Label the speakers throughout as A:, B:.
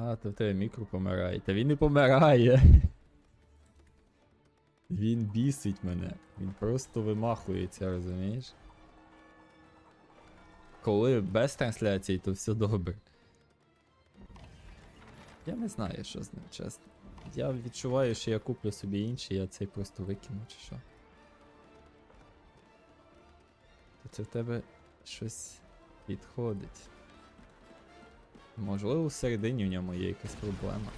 A: А, то в тебе мікро помирає. Та він не помирає. Він бісить мене. Він просто вимахується, розумієш? Коли без трансляції, то все добре. Я не знаю, що з ним, чесно. Я відчуваю, що я куплю собі інший, я цей просто викину, чи що. То це в тебе щось підходить. Можливо, всередині в ньому є якась проблема.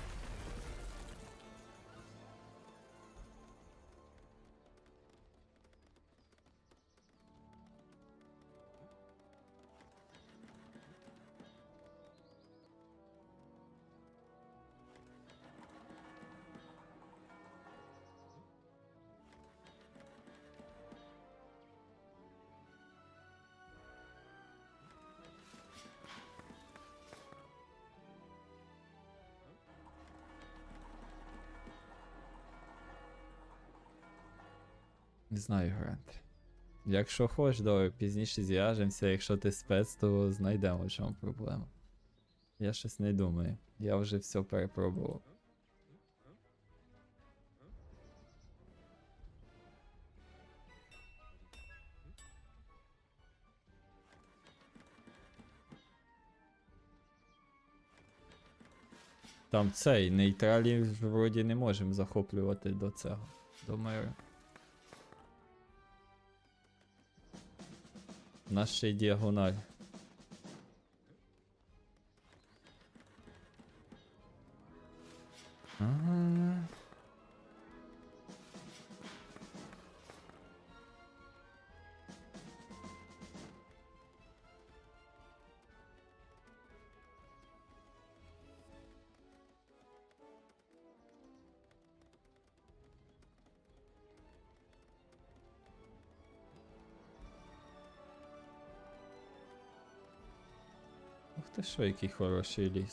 A: Не знаю, Грант. Якщо хочеш, давай пізніше зв'яжемося, якщо ти спец, то знайдемо в чому проблема. Я щось не думаю. Я вже все перепробував. Там цей нейтралі вроді не можемо захоплювати до цього. До миру. У нас ще й діагональ. Ага. Te szejki chorosili.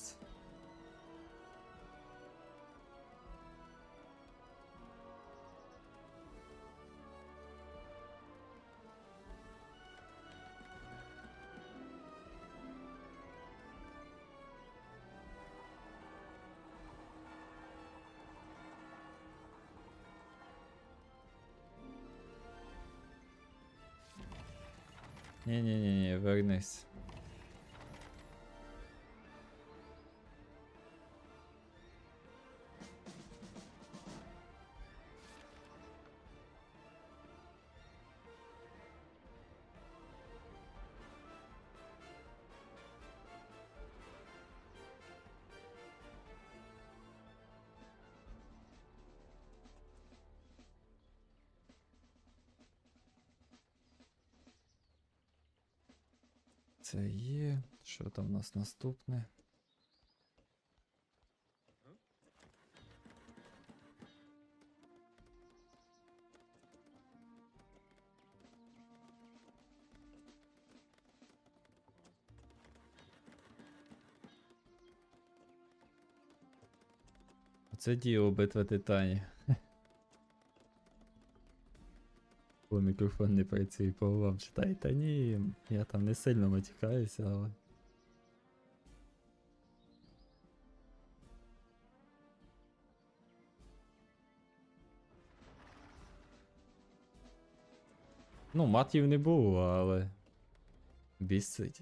A: Nie, nie, nie, nie, Wernes. Це є. Що там у нас наступне? Оце діло битва титанів. Бо мікрофон не працює по вам читай. Та ні, я там не сильно матюкаюся, але. Ну, матів не було, але. Бісить.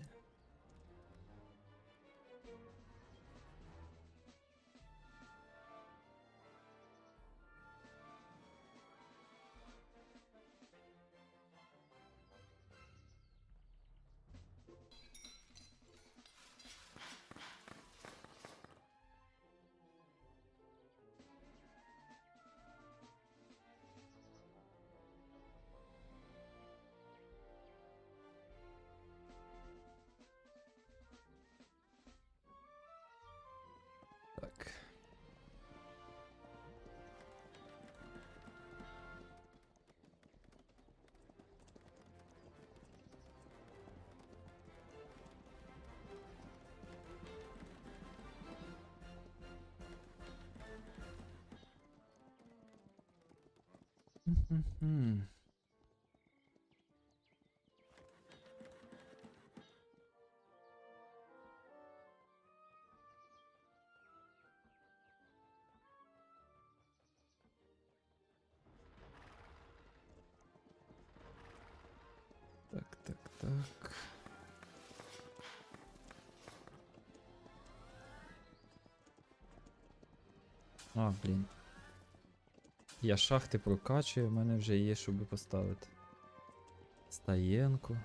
A: Так, так, так. А, блин. Я шахти прокачую, в мене вже є, щоб поставити. Стаєнку.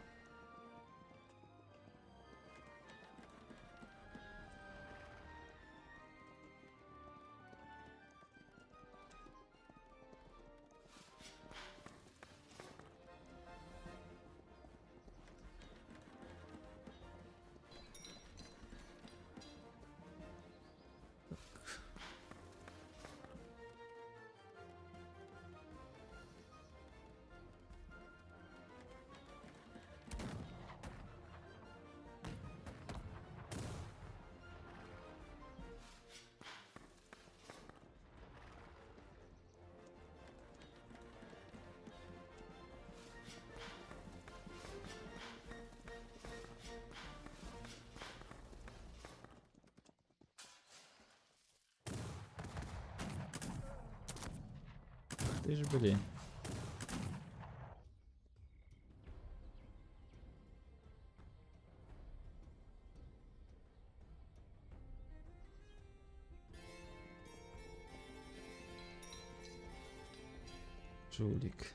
A: Ти ж блін. Жулік.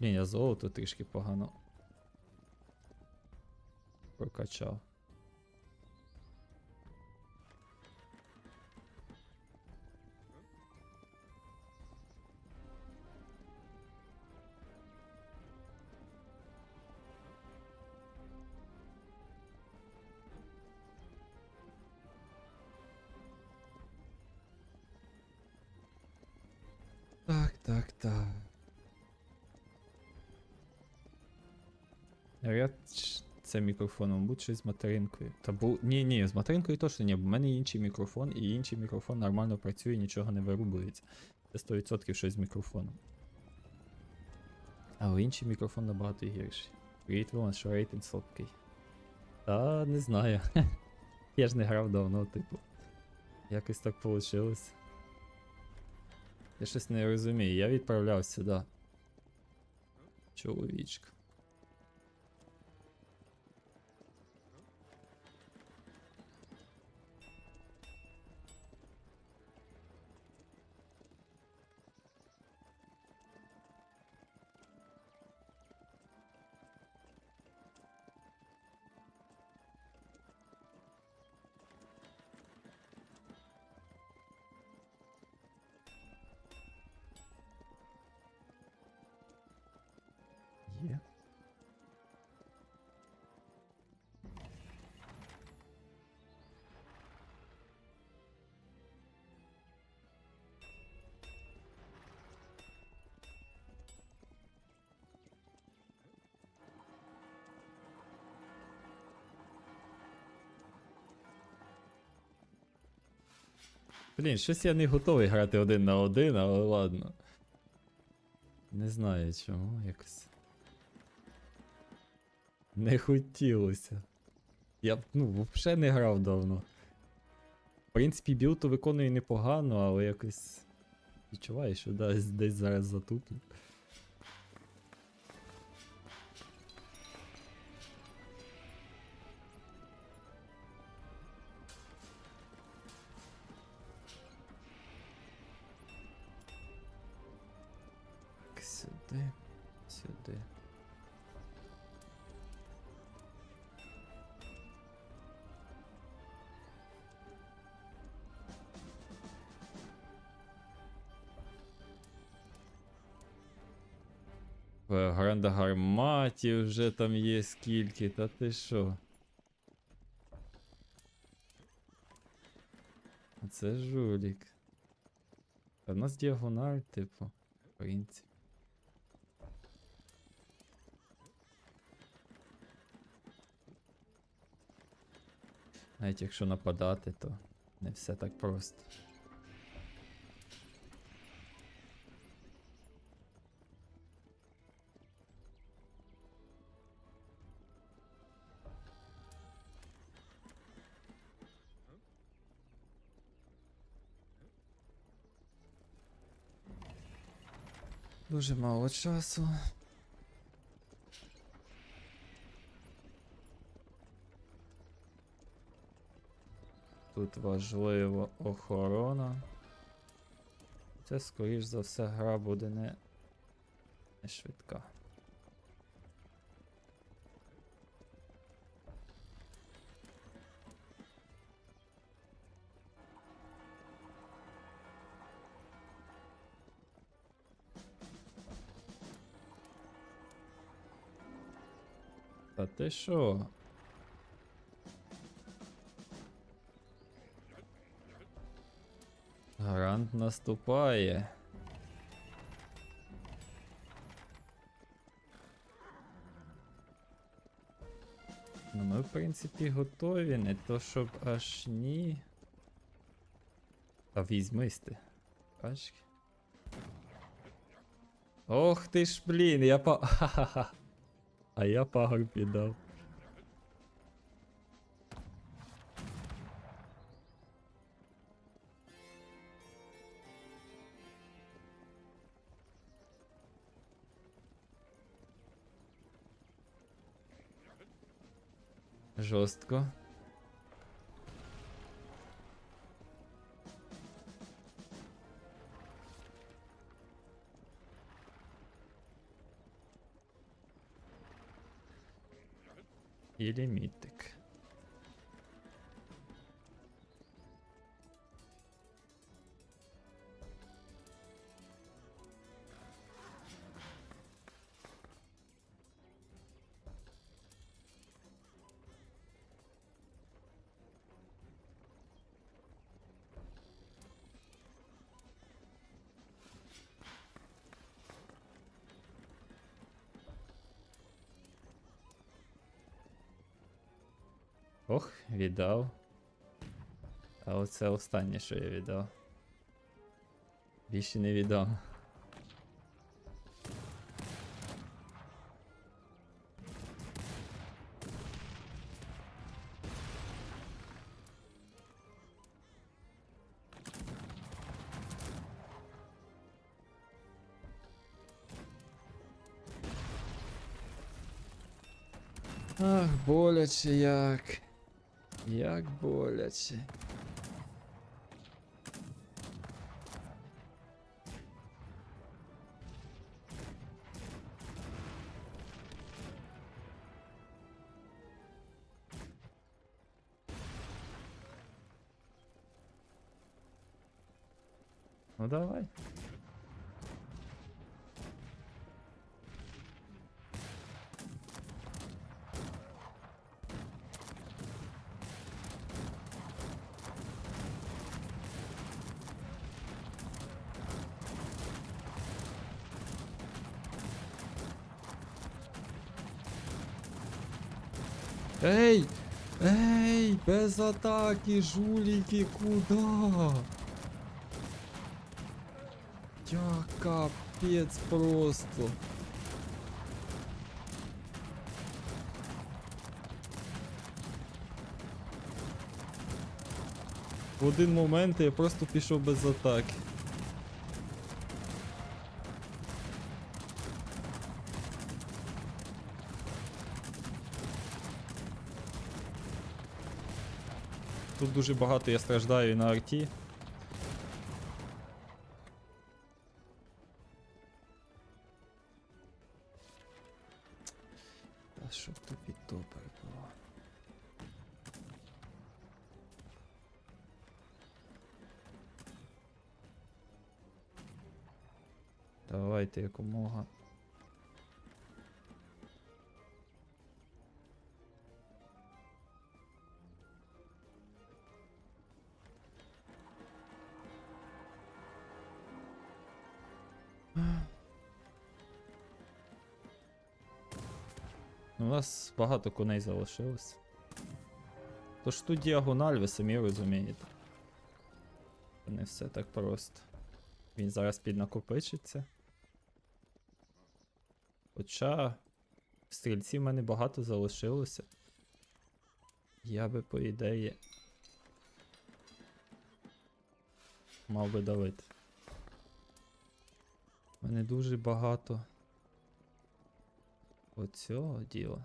A: Блін, я золото трішки погано. Прокачав. Ряд це мікрофоном, будь щось з материнкою. Та бу. Ні, ні, з материнкою точно ні, бо в мене інший мікрофон, і інший мікрофон нормально працює, нічого не вирубується. Це 100% щось з мікрофоном. Але інший мікрофон набагато гірший. Привіт, Вон, що рейтинг слабкий. Та не знаю. Я ж не грав давно, типу. Якось так вийшло. Я щось не розумію. Я відправляв сюди. Чоловічка. Є. Блін, щось я не готовий грати один на один, але ладно. Не знаю чому якось. Не хотілося. Я б, ну, взагалі не грав давно. В принципі, білд то виконую непогано, але якось. Відчуваю, що десь, десь зараз затуплю. Гранда гарматів вже там є скільки, та ти що? Це жулік. А в нас діагональ, типу, в принципі. Навіть якщо нападати, то не все так просто. Дуже мало часу. Тут важлива охорона. Це, скоріш за все, гра буде не, не швидка. Ти що? Гарант наступає. Ну, ми, в принципі, готові, не то щоб аж ні. Та візьмись ти. Бачиш? Ох ти ж, блін, я па. Ха-ха-ха. А я пагор піддав. Жорстко. І Ох, віддав. А оце останнє, що я віддав. Більше не віддав. Ах, боляче як. Як боляче. Ей! Ей! Без атаки, жуліки, куда? Я капець просто. В один момент я просто пішов без атаки. Тут дуже багато я страждаю і на арті. Та щоб тобі добре було. Давайте якомога. Багато коней залишилось. Тож тут діагональ, ви самі розумієте. Не все так просто. Він зараз піднакопичиться. Хоча стрільців в мене багато залишилося. Я би, по ідеї. Мав би давити. У мене дуже багато оцього діла.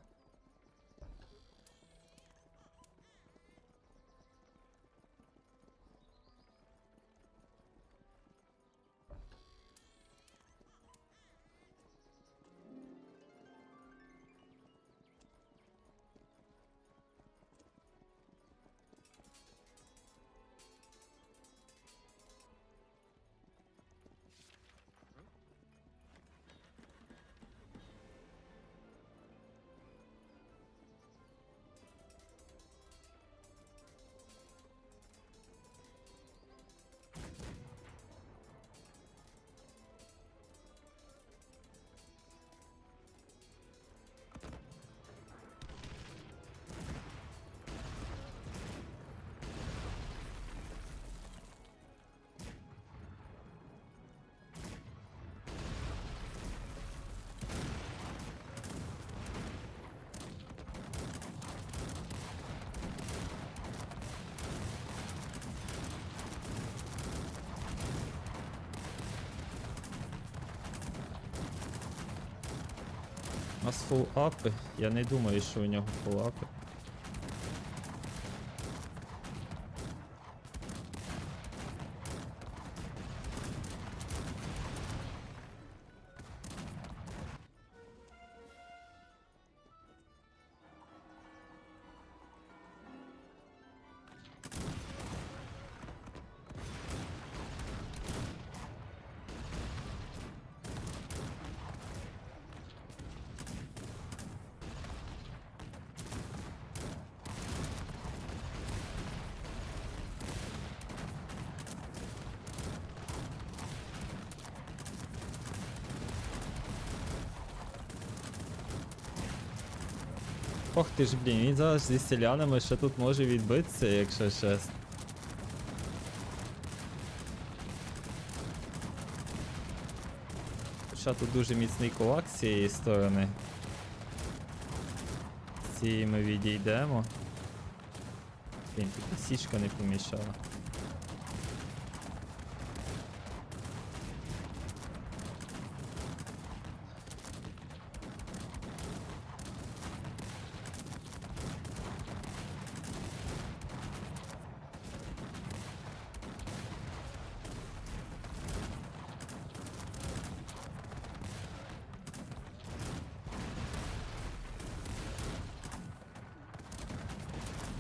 A: У нас фул апи. Я не думаю, що у нього фул апи. Ох ти ж, блін, він зараз зі селянами ще тут може відбитися, якщо чесно. Хоча тут дуже міцний кулак з цієї сторони. З цієї ми відійдемо. Блін, тут січка не помішала.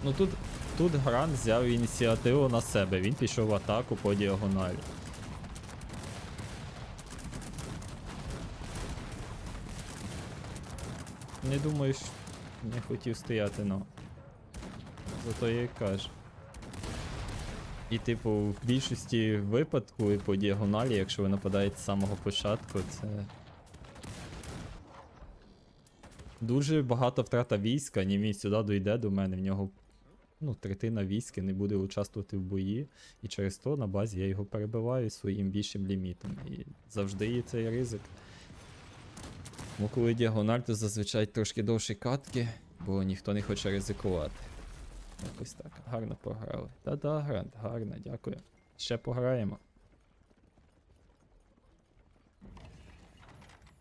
A: Ну тут, тут Грант взяв ініціативу на себе, він пішов в атаку по діагоналі. Не думаю, що не хотів стояти, ну. Зато я і кажу. І типу, в більшості випадку і по діагоналі, якщо ви нападаєте з самого початку, це. Дуже багато втрата війська, Німій сюди дойде до мене, в нього ну, третина війська не буде участвувати в бої, і через то на базі я його перебиваю своїм більшим лімітом. І завжди є цей ризик. Бо коли діагональ, то зазвичай трошки довші катки, бо ніхто не хоче ризикувати. Якось так. Гарно пограли. Та-да, Грант, гарно, дякую. Ще пограємо.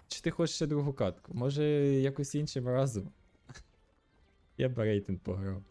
A: Чи ти хочеш ще другу катку? Може якось іншим разом? Я б рейтинг пограв.